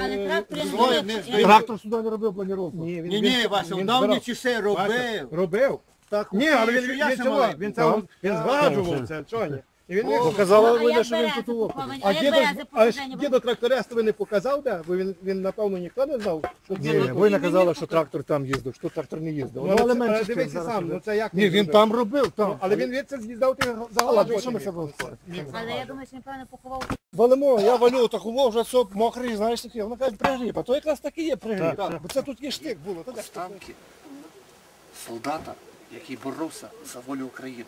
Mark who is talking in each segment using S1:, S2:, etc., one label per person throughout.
S1: Але
S2: е,
S1: трактор не
S2: сюди не робив планіровку.
S3: Ні, він,
S4: Ні, ні, Вася, він давні
S3: збирав.
S4: часи
S3: Вася,
S4: робив.
S3: Робив.
S2: Так,
S3: Ні, але він,
S4: він,
S3: він,
S4: він,
S3: він,
S4: він,
S3: він,
S4: він,
S3: він, він, він
S2: він,
S3: згадував він, він, він, він, він він,
S2: він,
S1: він, він,
S2: він,
S1: він,
S2: він, він
S1: берези
S2: тут у окопі.
S1: поховані?
S3: А
S1: А як
S3: дідо,
S1: берези
S3: а ж
S1: поховані?
S3: дідо тракторист ви не показав, де? Бо він, він, напевно, ніхто не знав, що
S2: Ні,
S3: це.
S2: ви казала, що трактор там їздив, що трактор не їздив.
S3: Ну,
S2: Ну, але менше з тим
S3: дивися
S2: зараз
S3: сам,
S2: іде.
S3: ну це як
S2: Ні, він
S3: зробив?
S2: там робив,
S3: Ну,
S2: там.
S3: Але він від це з'їздав ти
S2: Але що ми робимо?
S1: Але я думаю, що він певно поховав.
S2: Валимо, я валю, так умов вже все мокрий, знаєш таке. Вона каже, пригріб, а то якраз таки є пригріб.
S4: Так.
S2: Бо це тут є штик було. де?
S4: Останки солдата, який боровся за волю України.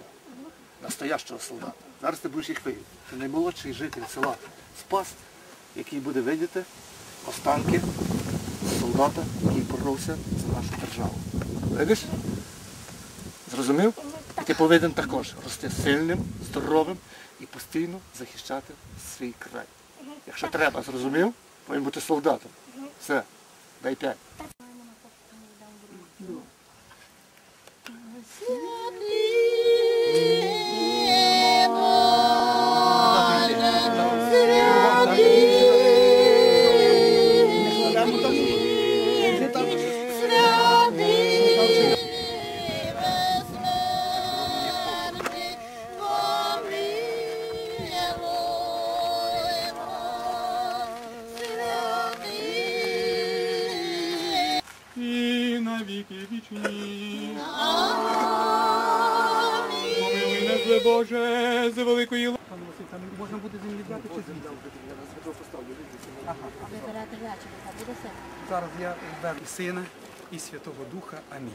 S4: Настоящого солдата. Зараз ти будеш їх видіти. Це наймолодший житель села Спас, який буде видіти останки солдата, який боровся за нашу державу. Видиш? Зрозумів? І ти повинен також рости сильним, здоровим і постійно захищати свій край. Якщо треба, зрозумів, повинен бути солдатом. Все, дай п'ять.
S5: Помилуй Боже, з великої Василь, там можна буде землі брати чи звідси?
S1: Вибирати вечір, а буде все.
S5: Зараз я беру Сина і Святого Духа. Амінь.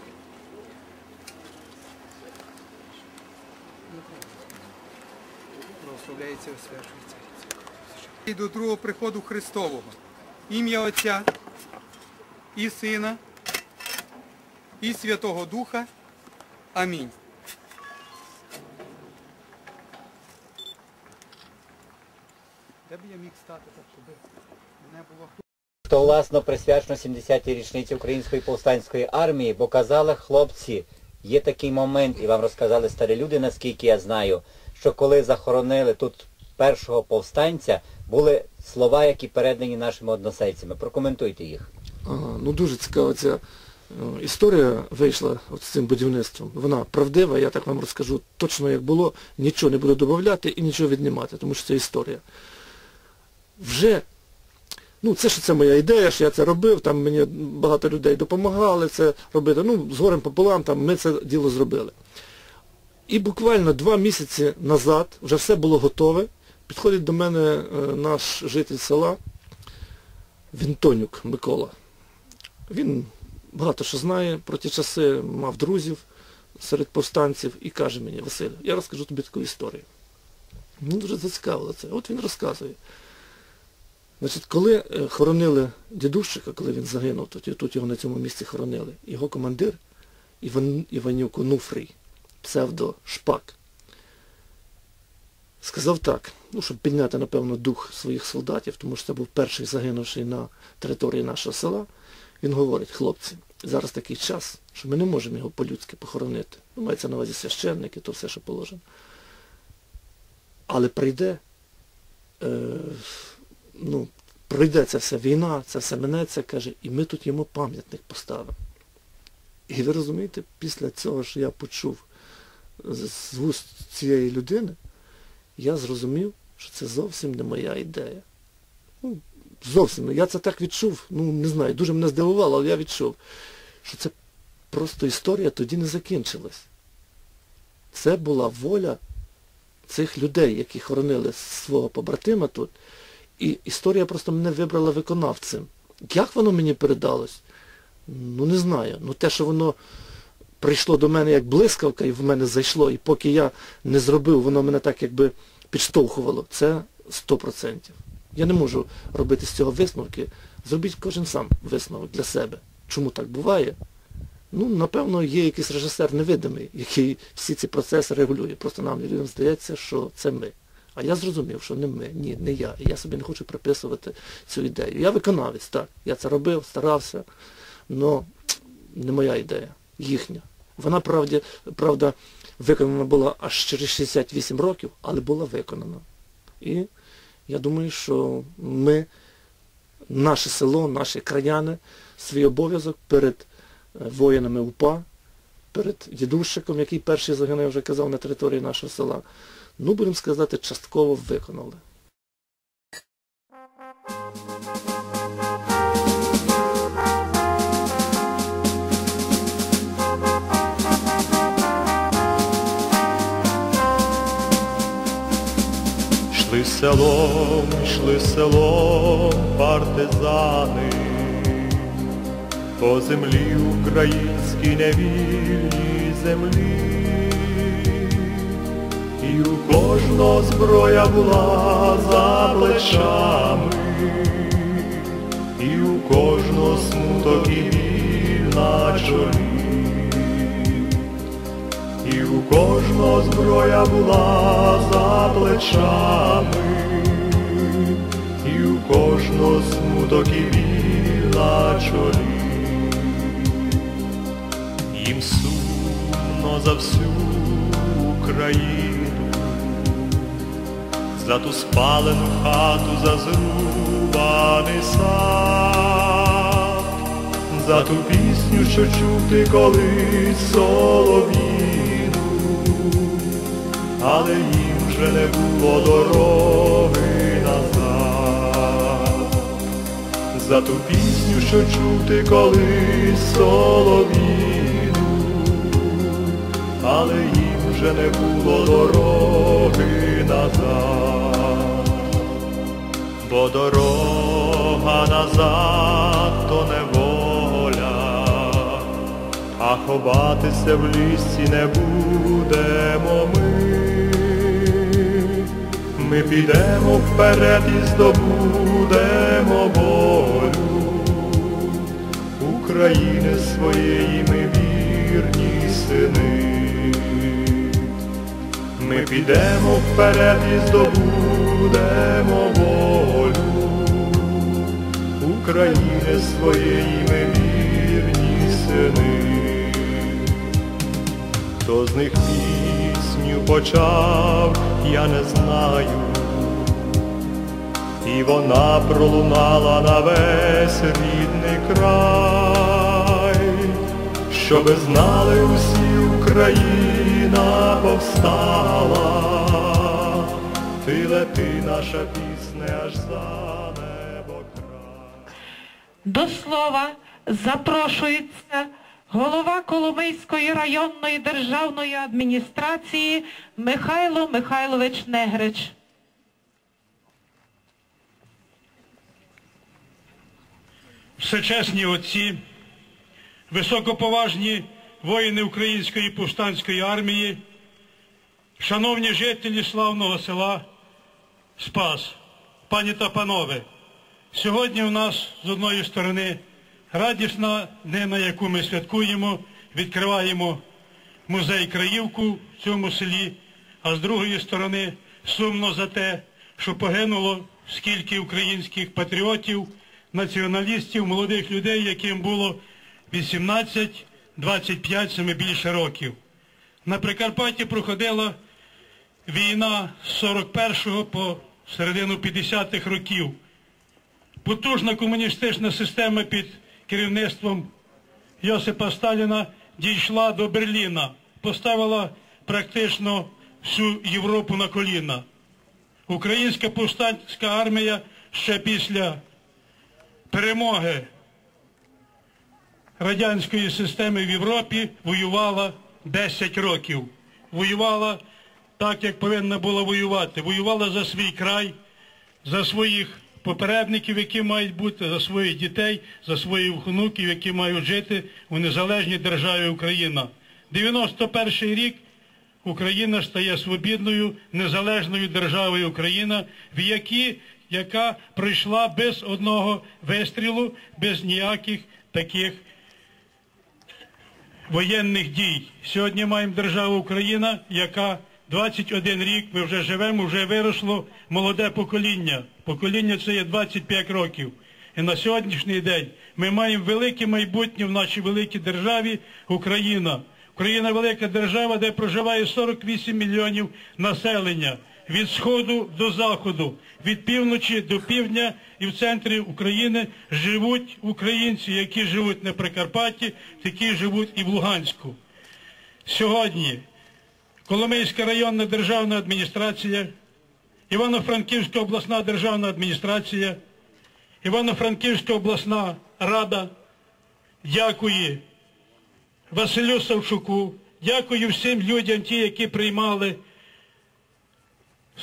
S5: Благословляється і освячується. І до другого приходу Христового. Ім'я Отця і Сина і Святого Духа. Амінь. Де б я міг стати так, щоб мене було
S6: То власно присвячено 70-й річниці Української повстанської армії, бо казали хлопці, є такий момент, і вам розказали старі люди, наскільки я знаю, що коли захоронили тут першого повстанця, були слова, які передані нашими односельцями. Прокоментуйте їх.
S7: Ага, ну дуже цікава ця е, історія вийшла от з цим будівництвом. Вона правдива, я так вам розкажу точно як було, нічого не буду додавати і нічого віднімати, тому що це історія. Вже, ну це ж це моя ідея, що я це робив, там мені багато людей допомагали це робити. Ну, з горем пополам там ми це діло зробили. І буквально два місяці назад вже все було готове. Підходить до мене е, наш житель села Вінтонюк Микола. Він багато що знає про ті часи, мав друзів серед повстанців і каже мені, Василь, я розкажу тобі таку історію. Мені дуже зацікавило це. От він розказує. Значить, коли е, хоронили дідущика, коли він загинув, тут, тут його на цьому місці хоронили, його командир Іван, Іванюк Онуфрій, псевдо Шпак, сказав так, ну, щоб підняти, напевно, дух своїх солдатів, тому що це був перший загинувший на території нашого села, він говорить, хлопці, зараз такий час, що ми не можемо його по-людськи похоронити. Ну, мається на увазі священники, то все, що положено. Але прийде, е, ну, пройде ця вся війна, це все минеться, каже, і ми тут йому пам'ятник поставимо. І ви розумієте, після цього що я почув з вуст цієї людини, я зрозумів, що це зовсім не моя ідея. Ну, зовсім. Я це так відчув, ну не знаю, дуже мене здивувало, але я відчув, що це просто історія тоді не закінчилась. Це була воля цих людей, які хоронили свого побратима тут. І історія просто мене вибрала виконавцем. Як воно мені передалось? Ну не знаю. Ну те, що воно прийшло до мене як блискавка і в мене зайшло, і поки я не зробив, воно мене так якби підштовхувало. Це 100%. Я не можу робити з цього висновки. Зробіть кожен сам висновок для себе. Чому так буває? Ну, напевно, є якийсь режисер невидимий, який всі ці процеси регулює. Просто нам людям здається, що це ми. А я зрозумів, що не ми, ні, не я. Я собі не хочу приписувати цю ідею. Я виконавець, так. Я це робив, старався, але не моя ідея, їхня. Вона, правді, правда, виконана була аж через 68 років, але була виконана. І я думаю, що ми наше село, наші краяни, свій обов'язок перед е, воїнами УПА, перед дідущиком, який перший загинув, вже казав, на території нашого села. Ну, будемо сказати, частково виконали.
S8: Йшли селом, йшли селом партизани, по землі українській невільній землі, і у кожного зброя була за плечами, і у кожного смуток і біль на чолі. І у кожного зброя була за плечами, і у кожного смуток і біль на чолі. Їм сумно за всю Україну, за ту спалену хату, за зрубаний сад, за ту пісню, що чути колись солов'їну, але їм вже не було дороги назад. За ту пісню, що чути колись солов'їну, але їм вже не було дороги назад бо дорога назад то неволя, а ховатися в лісі не будемо ми. Ми підемо вперед і здобудемо волю України своєї ми вірні сини. Ми підемо вперед і здобудемо волю України своєї ми вірні сини. Хто з них пісню почав, я не знаю, і вона пролунала на весь рідний край, щоби знали усі Україна повстала, ти лети, наша пісня аж за.
S9: До слова запрошується голова Коломийської районної державної адміністрації Михайло Михайлович Негрич.
S10: всечесні отці, високоповажні воїни Української повстанської армії, шановні жителі славного села Спас, пані та панове, сьогодні у нас з одної сторони радісна днина, яку ми святкуємо, відкриваємо музей Краївку в цьому селі, а з другої сторони сумно за те, що погинуло скільки українських патріотів, націоналістів, молодих людей, яким було 18, 25, саме більше років. На Прикарпатті проходила війна з 41-го по середину 50-х років. Потужна комуністична система під керівництвом Йосипа Сталіна дійшла до Берліна, поставила практично всю Європу на коліна. Українська повстанська армія ще після перемоги радянської системи в Європі воювала 10 років. Воювала так, як повинна була воювати. Воювала за свій край, за своїх попередників, які мають бути, за своїх дітей, за своїх внуків, які мають жити у незалежній державі Україна. 91 рік Україна стає свобідною, незалежною державою Україна, в якій, яка пройшла без одного вистрілу, без ніяких таких воєнних дій. Сьогодні маємо державу Україна, яка 21 рік, ми вже живемо, вже виросло молоде покоління. Покоління це є 25 років. І на сьогоднішній день ми маємо велике майбутнє в нашій великій державі Україна. Україна велика держава, де проживає 48 мільйонів населення. від сходу до заходу, від півночі до півдня і в центрі України живуть українці, які живуть на Прикарпатті, такі живуть і в Луганську. Сьогодні Коломийська районна державна адміністрація, Івано-Франківська обласна державна адміністрація, Івано-Франківська обласна рада. Дякую Василю Савчуку, дякую всім людям, ті, які приймали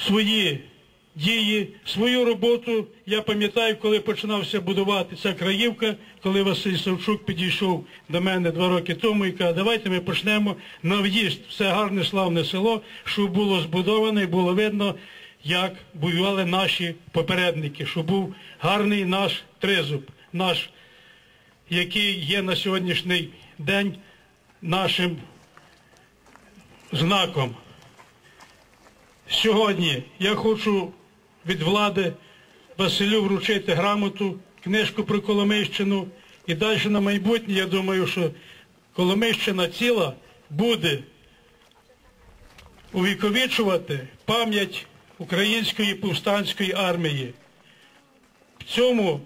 S10: свої дії, свою роботу. Я пам'ятаю, коли починався будувати ця краївка, коли Василь Савчук підійшов до мене два роки тому і каже, давайте ми почнемо на в'їзд в це гарне славне село, щоб було збудоване і було видно, як воювали наші попередники, щоб був гарний наш тризуб, наш, який є на сьогоднішній день нашим знаком. Сьогодні я хочу від влади Василю вручити грамоту, книжку про Коломийщину. І далі на майбутнє, я думаю, що Коломийщина ціла буде увіковічувати пам'ять української повстанської армії. В цьому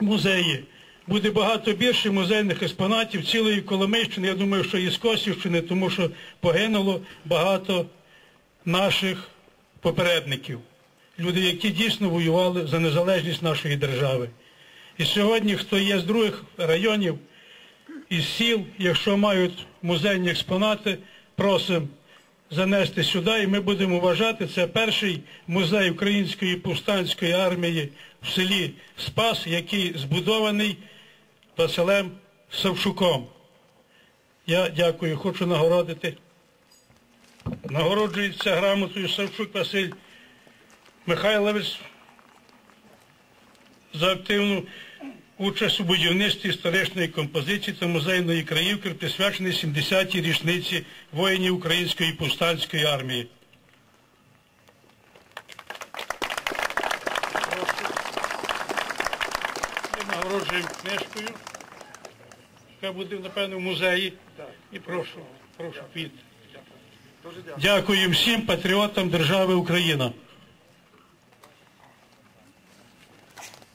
S10: музеї буде багато більше музейних експонатів цілої Коломийщини. Я думаю, що і з Косівщини, тому що погинуло багато наших попередників. Люди, які дійсно воювали за незалежність нашої держави. І сьогодні, хто є з других районів із сіл, якщо мають музейні експонати, просимо занести сюди, і ми будемо вважати, це перший музей Української повстанської армії в селі Спас, який збудований Василем Савчуком. Я дякую, хочу нагородити. Нагороджується грамотою Савчук Василь Михайлович за активну участь у будівництві історичної композиції та музейної краївки, присвяченої 70-й річниці воїнів Української повстанської армії. Ми нагороджуємо книжкою, яка буде, напевно, в музеї. І прошу, прошу від. Дякую всім патріотам держави Україна.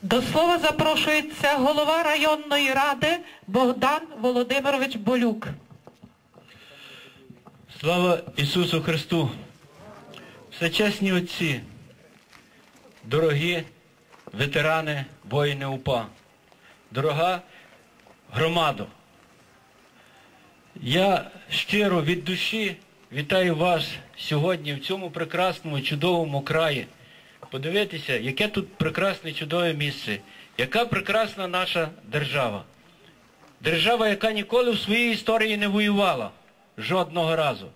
S9: До слова запрошується голова районної ради Богдан Володимирович Болюк.
S11: Слава Ісусу Христу! Всечесні отці, дорогі ветерани, воїни УПА, дорога громадо, я щиро від душі вітаю вас сьогодні в цьому прекрасному, чудовому краї. Подивитися, яке тут прекрасне, чудове місце, яка прекрасна наша держава. Держава, яка ніколи в своїй історії не воювала жодного разу.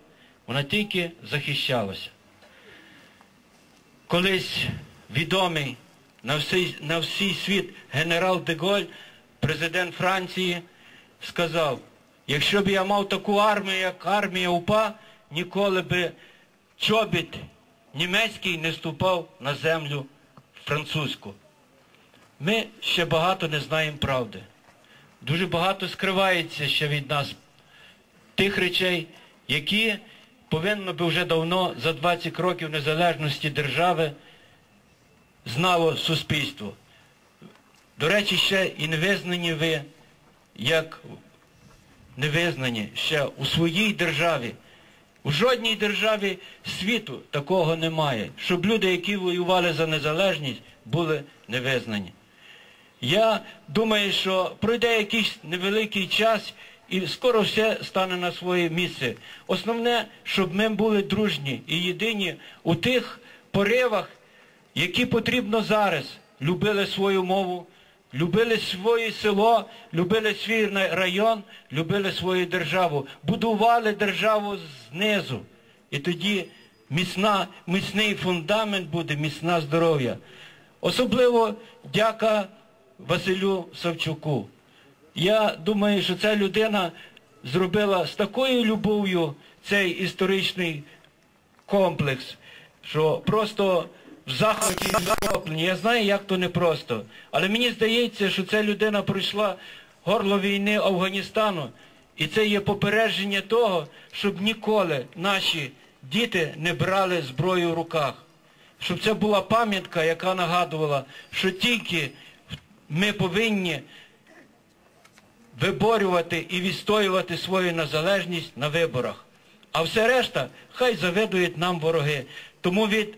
S11: Вона тільки захищалася. Колись відомий на всій, на всій світ генерал Деголь, президент Франції, сказав, якщо б я мав таку армію, як армія УПА, ніколи би чобіт німецький не ступав на землю французьку. Ми ще багато не знаємо правди. Дуже багато скривається ще від нас тих речей, які повинно би вже давно за 20 років незалежності держави знало суспільство. До речі, ще і не визнані ви, як не визнані ще у своїй державі. У жодній державі світу такого немає, щоб люди, які воювали за незалежність, були не визнані. Я думаю, що пройде якийсь невеликий час і скоро все стане на своє місце. Основне, щоб ми були дружні і єдині у тих поривах, які потрібно зараз. Любили свою мову, любили своє село, любили свій район, любили свою державу, будували державу знизу. І тоді міцна, міцний фундамент буде, міцна здоров'я. Особливо дяка Василю Савчуку. Я думаю, що ця людина зробила з такою любов'ю цей історичний комплекс, що просто в захваті захопленні. Я знаю, як то непросто. Але мені здається, що ця людина пройшла горло війни Афганістану, і це є попередження того, щоб ніколи наші діти не брали зброю в руках. Щоб це була пам'ятка, яка нагадувала, що тільки ми повинні виборювати і відстоювати свою незалежність на виборах. А все решта, хай завидують нам вороги. Тому від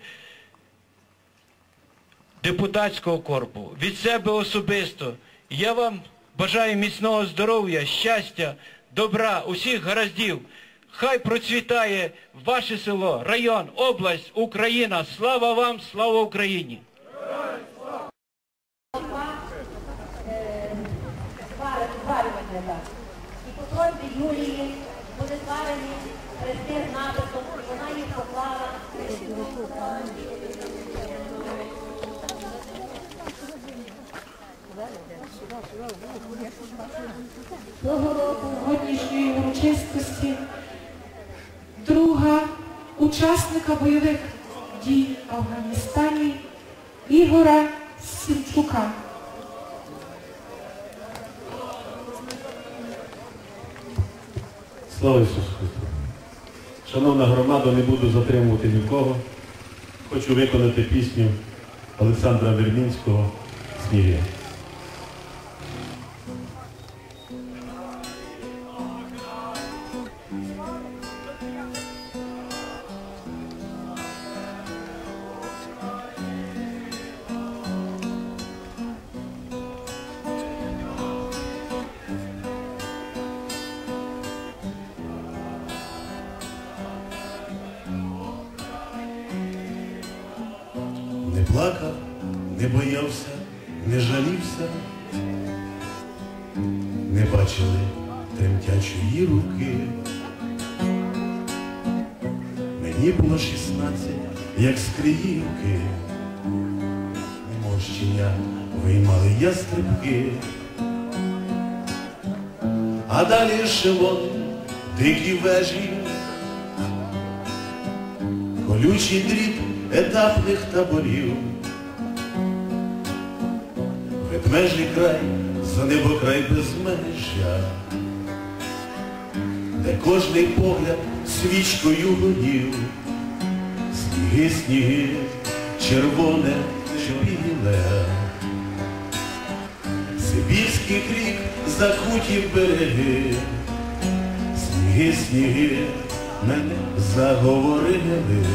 S11: депутатського корпу, від себе особисто, я вам бажаю міцного здоров'я, щастя, добра, усіх гараздів. Хай процвітає ваше село, район, область, Україна. Слава вам, слава Україні!
S1: І по Юлії буде зварені хрести з написом, вона їх поклала.
S9: Цього року годнішньої урочистості друга учасника бойових дій в Афганістані Ігора Сінчука.
S8: Слава Ісусу Христу! Шановна громада, не буду затримувати нікого. Хочу виконати пісню Олександра Вермінського «Сніги».
S12: Плакав, не боявся, не жалівся, не бачили тремтячої руки. Мені було шістнадцять, як з Криївки, немов щеня виймали ястрибки, а далі ешелони, дикі вежі, колючий дріт етапних таборів. Ведмежий край, за небокрай безмежя, де кожний погляд свічкою горів. Сніги, сніги, червоне, біле, Сибірський крік закуті береги, сніги, сніги, мене заговорили.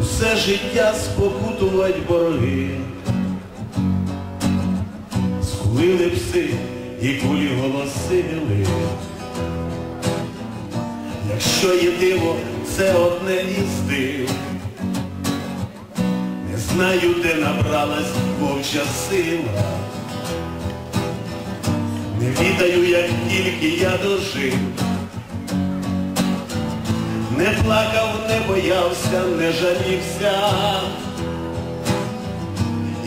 S12: Усе життя спокутувати бороги, скулили пси і кулі голосили. Якщо є диво, це одне із. Не знаю, де набралась вовча сила. Не відаю, як тільки я дожив. Не плакав, не боявся, не жалівся.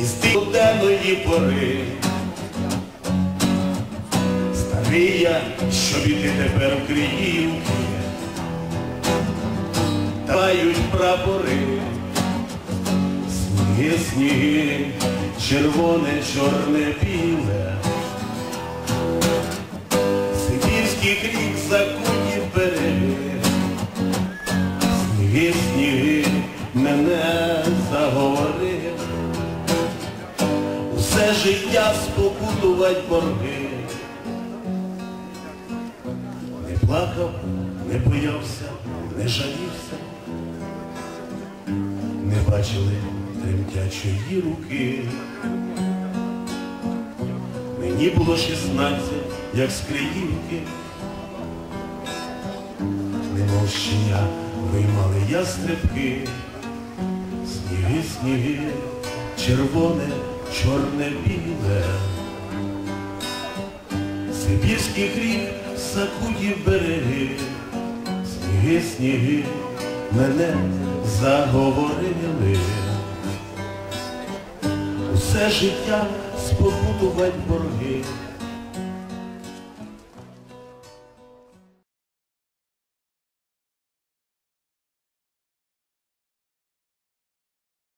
S12: Із південної пори. Старий я, щоб іти тепер в Криївки. Тають прапори. Сніги, сніги, червоне, чорне, біле. Сибірський крік закуті береги. Сніги, сніги, мене заговорив. Усе життя спокутувати борги. Плакав, не боявся, не жалівся. Не бачили тремтячої руки. Мені було шістнадцять, як з Криївки. Немов щеня виймали ястрибки. Сніги, сніги, червоне, чорне, біле. Сибірський крік закуті береги. Сніги, сніги, мене заговорили. Усе життя спокутувати борги.